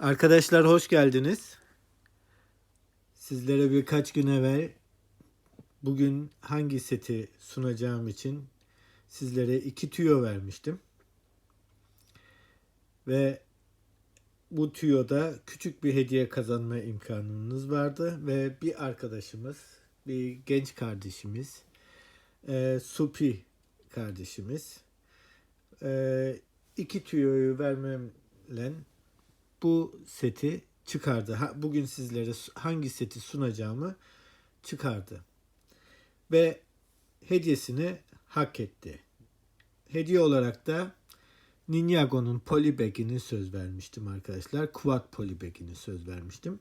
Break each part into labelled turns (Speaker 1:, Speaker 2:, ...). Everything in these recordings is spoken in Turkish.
Speaker 1: Arkadaşlar hoş geldiniz. Sizlere birkaç gün evvel bugün hangi seti sunacağım için sizlere iki tüyo vermiştim. Ve bu tüyoda küçük bir hediye kazanma imkanınız vardı ve bir arkadaşımız, bir genç kardeşimiz, e, Supi kardeşimiz e, iki tüyoyu vermemle bu seti çıkardı. Ha, bugün sizlere hangi seti sunacağımı çıkardı. Ve hediyesini hak etti. Hediye olarak da Ninjago'nun polybag'ini söz vermiştim arkadaşlar. Quad polybag'ini söz vermiştim.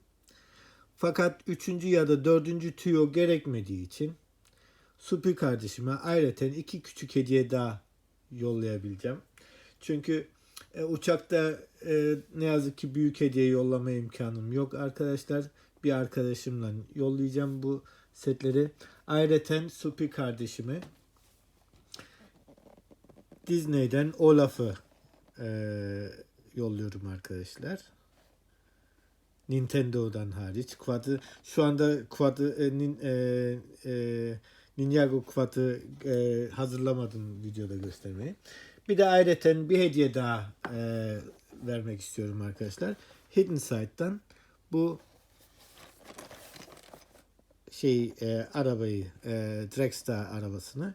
Speaker 1: Fakat üçüncü ya da dördüncü tüyo gerekmediği için Supi kardeşime ayrıca iki küçük hediye daha yollayabileceğim. Çünkü e, uçakta e, ne yazık ki büyük hediye yollama imkanım yok arkadaşlar. Bir arkadaşımla yollayacağım bu setleri. Ayrıca Supi kardeşime Disney'den Olaf'ı e, yolluyorum arkadaşlar. Nintendo'dan hariç. Quad'ı şu anda Quad'ı e, nin, e, e, Ninjago Quad'ı e, hazırlamadım videoda göstermeyi. Bir de ayrıca bir hediye daha e, vermek istiyorum arkadaşlar. Hidden Side'dan bu şey e, arabayı e, Dragster arabasını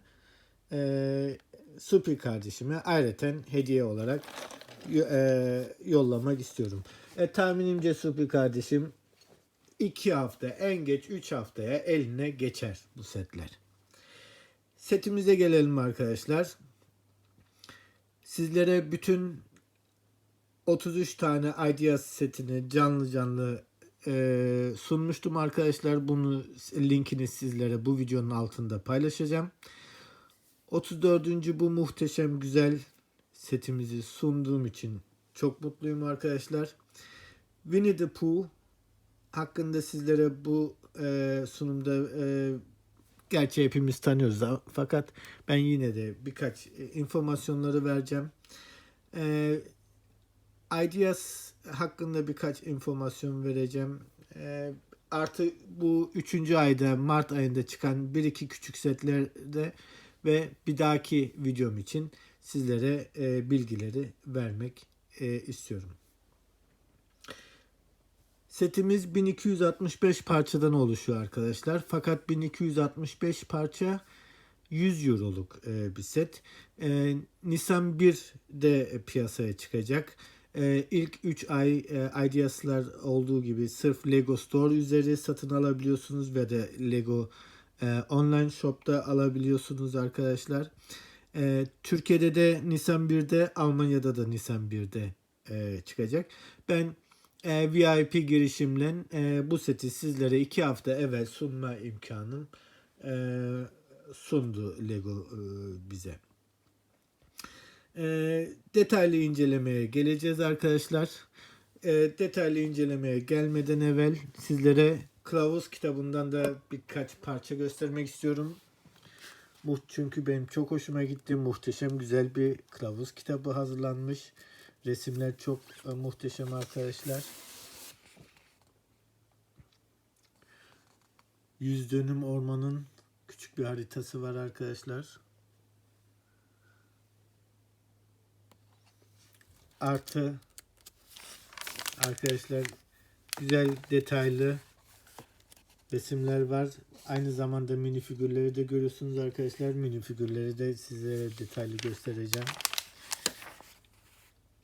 Speaker 1: e, Supi kardeşime ayrıca hediye olarak e, yollamak istiyorum. E, tahminimce Supi kardeşim iki hafta en geç 3 haftaya eline geçer bu setler. Setimize gelelim arkadaşlar. Sizlere bütün 33 tane Ideas setini canlı canlı e, sunmuştum arkadaşlar. Bunu linkini sizlere bu videonun altında paylaşacağım. 34. bu muhteşem güzel setimizi sunduğum için çok mutluyum arkadaşlar. Winnie the Pooh hakkında sizlere bu e, sunumda e, gerçi hepimiz tanıyoruz a- fakat ben yine de birkaç e, informasyonları vereceğim. E, Ideas hakkında birkaç informasyon vereceğim. E, artı bu üçüncü ayda Mart ayında çıkan bir iki küçük setlerde ve bir dahaki videom için sizlere e, bilgileri vermek e, istiyorum. Setimiz 1265 parçadan oluşuyor arkadaşlar. Fakat 1265 parça 100 euroluk e, bir set. E, Nisan 1 de piyasaya çıkacak. E, ilk 3 ay Ideas'lar olduğu gibi sırf Lego Store üzeri satın alabiliyorsunuz ve de Lego online shop'ta alabiliyorsunuz arkadaşlar. Türkiye'de de Nisan 1'de, Almanya'da da Nisan 1'de e, çıkacak. Ben e, VIP girişimle e, bu seti sizlere 2 hafta evvel sunma imkanım e, sundu Lego e, bize. E, detaylı incelemeye geleceğiz arkadaşlar. E, detaylı incelemeye gelmeden evvel sizlere Kılavuz kitabından da birkaç parça göstermek istiyorum. Çünkü benim çok hoşuma gitti. Muhteşem güzel bir kılavuz kitabı hazırlanmış. Resimler çok e, muhteşem arkadaşlar. Yüz dönüm ormanın küçük bir haritası var arkadaşlar. Artı arkadaşlar güzel detaylı resimler var. Aynı zamanda mini figürleri de görüyorsunuz arkadaşlar. Mini figürleri de size detaylı göstereceğim.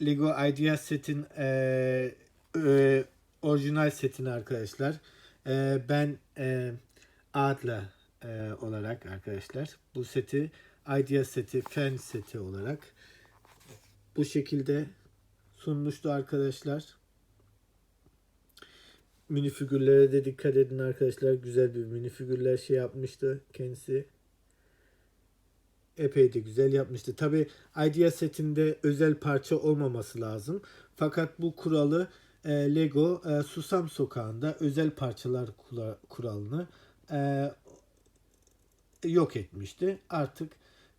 Speaker 1: Lego Ideas setin e, e, orijinal setini arkadaşlar. E, ben e, Adla e, olarak arkadaşlar bu seti Ideas seti Fan seti olarak bu şekilde sunmuştu arkadaşlar. Mini figürlere de dikkat edin arkadaşlar. Güzel bir mini figürler şey yapmıştı kendisi. Epey de güzel yapmıştı. Tabi Idea setinde özel parça olmaması lazım. Fakat bu kuralı e, Lego e, Susam Sokağı'nda özel parçalar kula- kuralını e, yok etmişti. Artık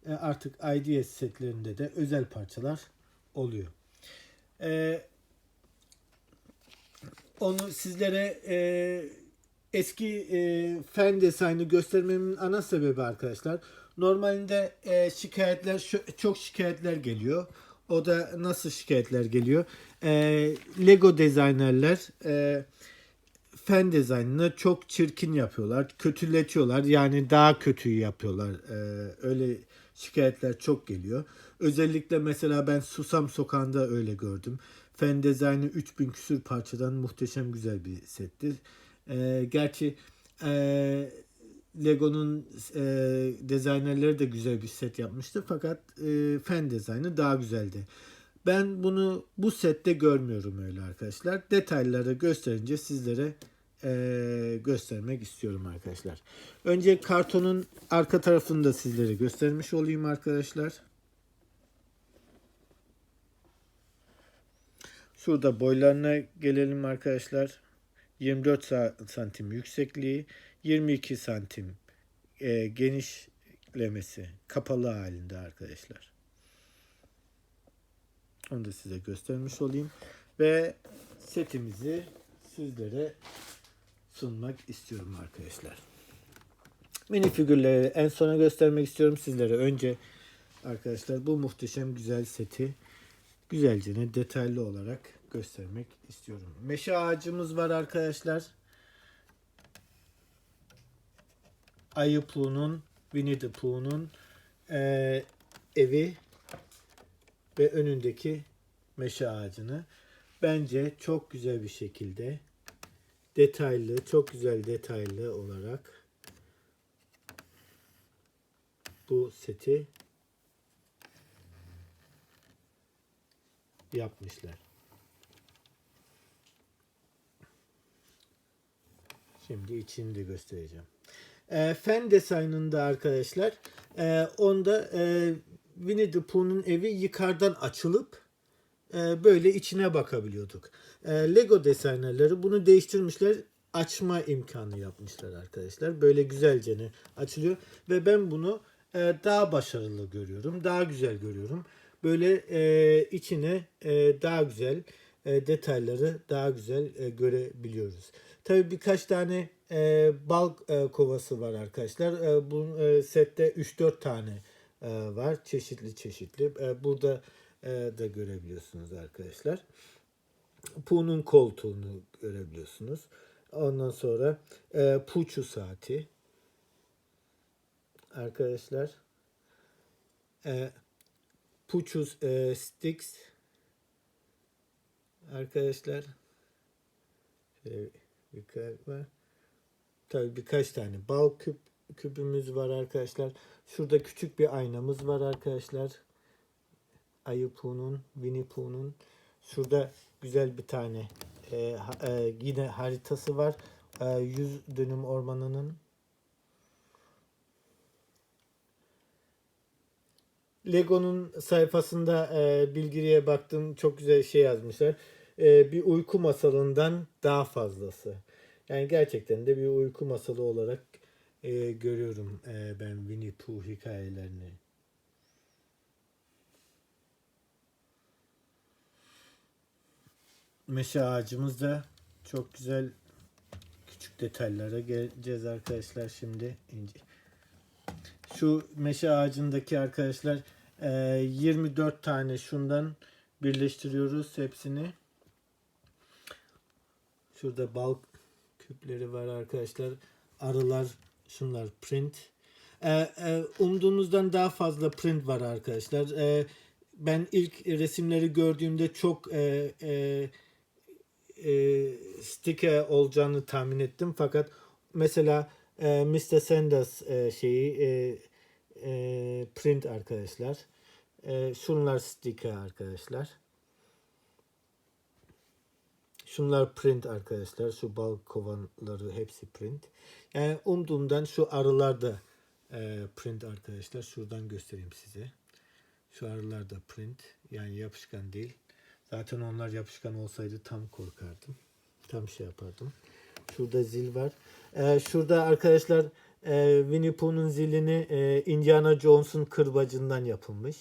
Speaker 1: e, artık IDS setlerinde de özel parçalar oluyor. E, onu sizlere e, eski e, fen dizaynı göstermemin ana sebebi arkadaşlar. Normalde e, şikayetler çok şikayetler geliyor. O da nasıl şikayetler geliyor? E, Lego dizaynerler e, fen dizaynını çok çirkin yapıyorlar. Kötületiyorlar. Yani daha kötüyü yapıyorlar. E, öyle şikayetler çok geliyor. Özellikle mesela ben Susam Sokağı'nda öyle gördüm. Fen dizaynı 3000 küsür parçadan muhteşem güzel bir settir. E, gerçi e, Lego'nun e, dizaynerleri de güzel bir set yapmıştı fakat e, fen dizaynı daha güzeldi. Ben bunu bu sette görmüyorum öyle arkadaşlar. Detayları gösterince sizlere e, göstermek istiyorum arkadaşlar. Önce kartonun arka tarafını da sizlere göstermiş olayım arkadaşlar. Şurada boylarına gelelim arkadaşlar. 24 sa- santim yüksekliği, 22 santim e, genişlemesi, kapalı halinde arkadaşlar. Onu da size göstermiş olayım. Ve setimizi sizlere sunmak istiyorum arkadaşlar. Mini figürleri en sona göstermek istiyorum sizlere. Önce arkadaşlar bu muhteşem güzel seti güzelce detaylı olarak göstermek istiyorum. Meşe ağacımız var arkadaşlar. Ayı Pooh'nun, Winnie the Pooh'nun eee, evi ve önündeki meşe ağacını bence çok güzel bir şekilde detaylı, çok güzel detaylı olarak bu seti yapmışlar. Şimdi içini de göstereceğim. E, fen dizaynında arkadaşlar e, onda e, Winnie the Pooh'un evi yukarıdan açılıp e, böyle içine bakabiliyorduk. E, Lego designerleri bunu değiştirmişler. Açma imkanı yapmışlar arkadaşlar. Böyle güzelce açılıyor ve ben bunu e, daha başarılı görüyorum. Daha güzel görüyorum. Böyle e, içine e, daha güzel e, detayları daha güzel e, görebiliyoruz. Tabii birkaç tane e, bal kovası var arkadaşlar. Bu sette 3-4 tane var. Çeşitli çeşitli. Burada da görebiliyorsunuz arkadaşlar. Pu'nun koltuğunu görebiliyorsunuz. Ondan sonra e, Puçu saati. Arkadaşlar. E, Puçu e, sticks. Arkadaşlar. Şöyle birkaç var. Tabii birkaç tane bal küp küpümüz var arkadaşlar. Şurada küçük bir aynamız var arkadaşlar. Ayı Pooh'nun, Winnie Pooh'nun. Şurada güzel bir tane e, e, yine haritası var. E, 100 dönüm ormanının. Lego'nun sayfasında e, bilgiliye baktım çok güzel şey yazmışlar. E, bir uyku masalından daha fazlası. Yani gerçekten de bir uyku masalı olarak e, görüyorum e, ben Winnie Pooh hikayelerini. Meşe ağacımız da çok güzel küçük detaylara geleceğiz arkadaşlar şimdi. İnce. Şu meşe ağacındaki arkadaşlar e, 24 tane şundan birleştiriyoruz hepsini. Şurada bal küpleri var arkadaşlar. Arılar şunlar print. E, e, umduğunuzdan daha fazla print var arkadaşlar. E, ben ilk resimleri gördüğümde çok e, e, e, sticker olacağını tahmin ettim. Fakat mesela e, Mr. Sanders e, şeyi e, e, print arkadaşlar. E, şunlar sticker arkadaşlar. Şunlar print arkadaşlar. Şu bal kovanları hepsi print. Yani umduğumdan şu arılar da e, print arkadaşlar. Şuradan göstereyim size. Şu arılar da print. Yani yapışkan değil. Zaten onlar yapışkan olsaydı tam korkardım. Tam şey yapardım. Şurada zil var. Ee, şurada arkadaşlar e, Winnie Pooh'un zilini e, Indiana Jones'un kırbacından yapılmış.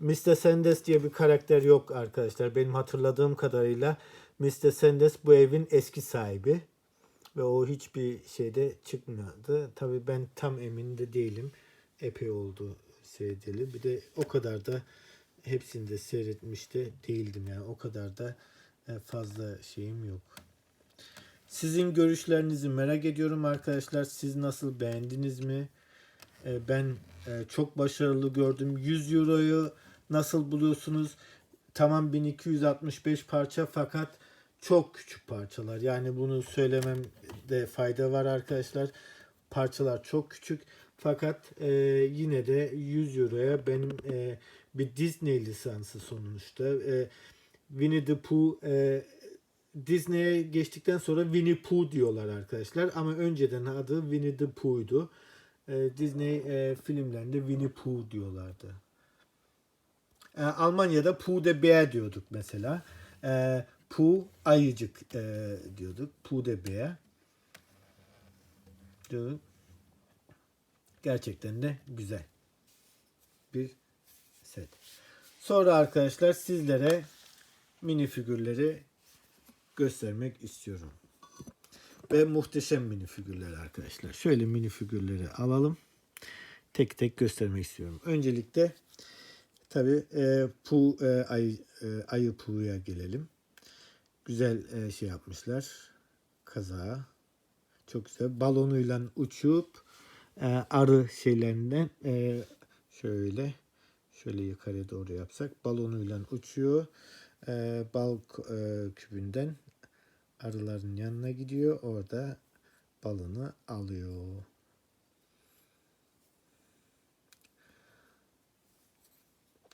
Speaker 1: Mr. Sanders diye bir karakter yok arkadaşlar. Benim hatırladığım kadarıyla Mr. Sanders bu evin eski sahibi. Ve o hiçbir şeyde çıkmadı. Tabii ben tam emin de değilim. Epey oldu seyredeli. Bir de o kadar da hepsini de seyretmiş de değildim yani. O kadar da e, fazla şeyim yok. Sizin görüşlerinizi merak ediyorum arkadaşlar. Siz nasıl beğendiniz mi? E, Ben e, çok başarılı gördüm. 100 euroyu nasıl buluyorsunuz? Tamam 1265 parça fakat çok küçük parçalar. Yani bunu söylememde fayda var arkadaşlar. Parçalar çok küçük. Fakat e, yine de 100 euroya benim e, bir Disney lisansı sonuçta. E, Winnie the Pooh e, Disney'e geçtikten sonra Winnie Pooh diyorlar arkadaşlar. Ama önceden adı Winnie the Pooh'ydu. E, Disney e, filmlerinde Winnie Pooh diyorlardı. E, Almanya'da Pooh de Bär diyorduk mesela. E, Pooh ayıcık e, diyorduk. Pooh de Bär. Gerçekten de güzel bir set. Sonra arkadaşlar sizlere mini figürleri göstermek istiyorum. Ve muhteşem mini figürler arkadaşlar. Şöyle mini figürleri alalım. Tek tek göstermek istiyorum. Öncelikle tabi e, pu e, ayı, e, ayı puya gelelim. Güzel e, şey yapmışlar. Kaza. Çok güzel. Balonuyla uçup e, arı şeylerinden e, şöyle şöyle yukarıya doğru yapsak balonuyla uçuyor. E, bal e, kübünden arıların yanına gidiyor. Orada balını alıyor.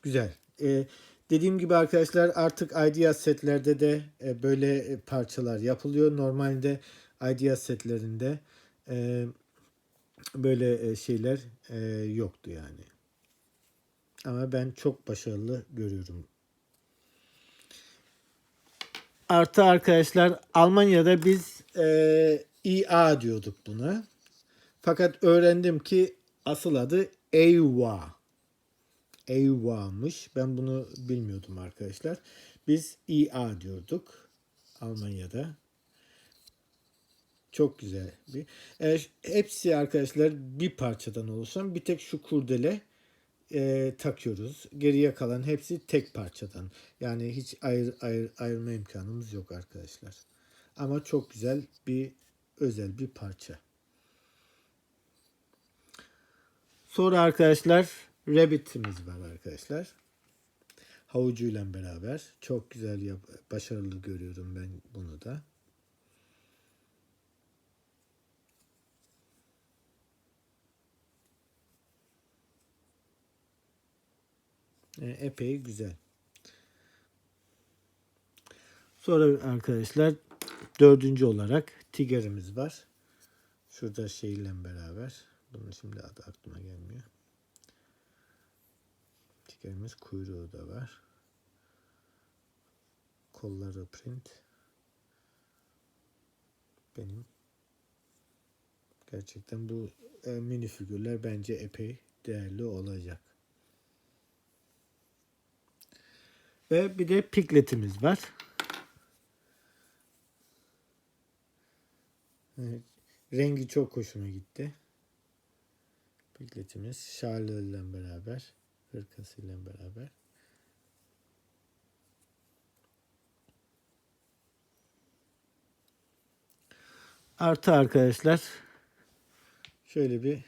Speaker 1: Güzel. E, dediğim gibi arkadaşlar artık Idea setlerde de e, böyle e, parçalar yapılıyor. Normalde Idea setlerinde e, böyle e, şeyler e, yoktu yani. Ama ben çok başarılı görüyorum. Artı arkadaşlar Almanya'da biz e, IA diyorduk buna. Fakat öğrendim ki asıl adı EIWA. EIWA'mış. Ben bunu bilmiyordum arkadaşlar. Biz IA diyorduk Almanya'da. Çok güzel bir. E, hepsi arkadaşlar bir parçadan oluşan. Bir tek şu kurdele e, takıyoruz. Geriye kalan hepsi tek parçadan. Yani hiç ayır, ayır, ayırma imkanımız yok arkadaşlar. Ama çok güzel bir özel bir parça. Sonra arkadaşlar Rabbit'imiz var arkadaşlar. Havucuyla beraber. Çok güzel, yap başarılı görüyorum ben bunu da. E, epey güzel. Sonra arkadaşlar dördüncü olarak tigerimiz var. Şurada şeyle beraber. Bunun şimdi adı aklıma gelmiyor. Tigerimiz kuyruğu da var. Kolları print. Benim gerçekten bu e, mini figürler bence epey değerli olacak. Ve bir de pigletimiz var. Evet, rengi çok hoşuma gitti. Pigletimiz şarlığıyla beraber, hırkasıyla beraber. Artı arkadaşlar şöyle bir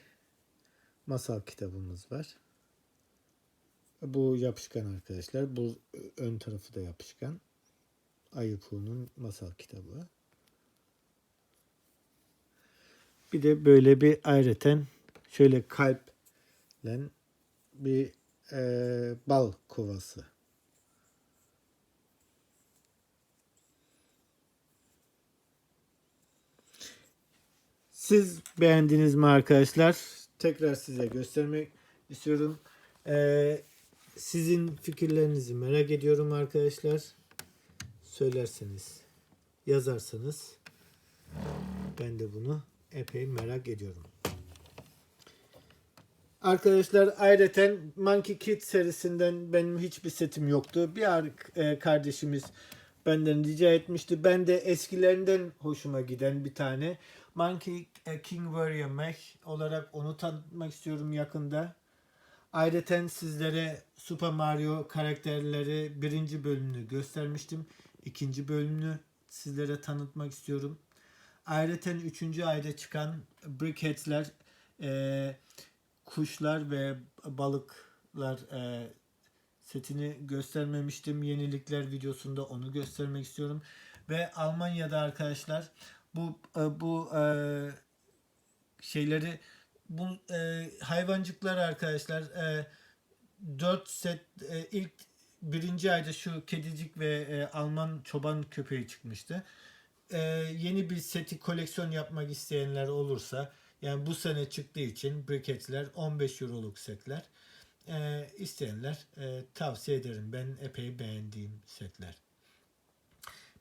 Speaker 1: masal kitabımız var. Bu yapışkan arkadaşlar. Bu ön tarafı da yapışkan. Ayıpuğu'nun masal kitabı. Bir de böyle bir ayrıten şöyle kalple bir e, bal kovası. Siz beğendiniz mi arkadaşlar? Tekrar size göstermek istiyorum. Ee, sizin fikirlerinizi merak ediyorum arkadaşlar. Söylerseniz, yazarsanız ben de bunu epey merak ediyorum. Arkadaşlar ayrıca Monkey Kid serisinden benim hiçbir setim yoktu. Bir e, kardeşimiz benden rica etmişti. Ben de eskilerinden hoşuma giden bir tane Monkey King Warrior Mech olarak onu tanıtmak istiyorum yakında. Ayrıca sizlere Super Mario karakterleri birinci bölümünü göstermiştim. İkinci bölümünü sizlere tanıtmak istiyorum. Ayrıca üçüncü ayda çıkan Brickheads'ler e, kuşlar ve balıklar e, setini göstermemiştim. Yenilikler videosunda onu göstermek istiyorum. Ve Almanya'da arkadaşlar bu e, bu e, şeyleri bu e, hayvancıklar arkadaşlar e, 4 set e, ilk birinci ayda şu kedicik ve e, Alman çoban köpeği çıkmıştı. E, yeni bir seti koleksiyon yapmak isteyenler olursa yani bu sene çıktığı için briketler 15 euroluk setler e, isteyenler e, tavsiye ederim. Ben epey beğendiğim setler.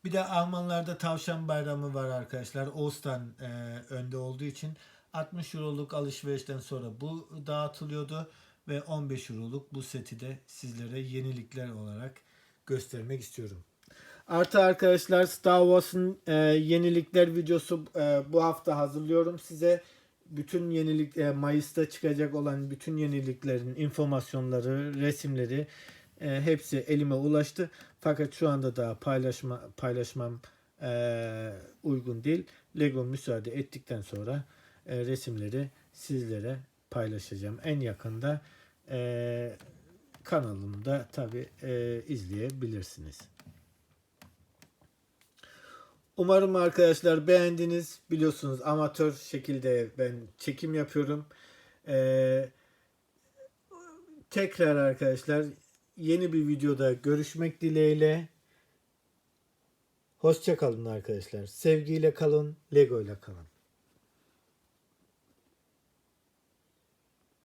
Speaker 1: Bir de Almanlarda tavşan bayramı var arkadaşlar. Ostern e, önde olduğu için 60 euroluk alışverişten sonra bu dağıtılıyordu ve 15 euroluk bu seti de sizlere yenilikler olarak göstermek istiyorum. Artı arkadaşlar Star Wars'ın e, yenilikler videosu e, bu hafta hazırlıyorum size. Bütün yenilik e, Mayıs'ta çıkacak olan bütün yeniliklerin informasyonları, resimleri e, hepsi elime ulaştı. Fakat şu anda daha paylaşma paylaşmam e, uygun değil. Lego müsaade ettikten sonra e, resimleri sizlere paylaşacağım. En yakında e, kanalımda tabi e, izleyebilirsiniz. Umarım arkadaşlar beğendiniz. Biliyorsunuz amatör şekilde ben çekim yapıyorum. Ee, tekrar arkadaşlar yeni bir videoda görüşmek dileğiyle. Hoşça kalın arkadaşlar. Sevgiyle kalın, Lego ile kalın.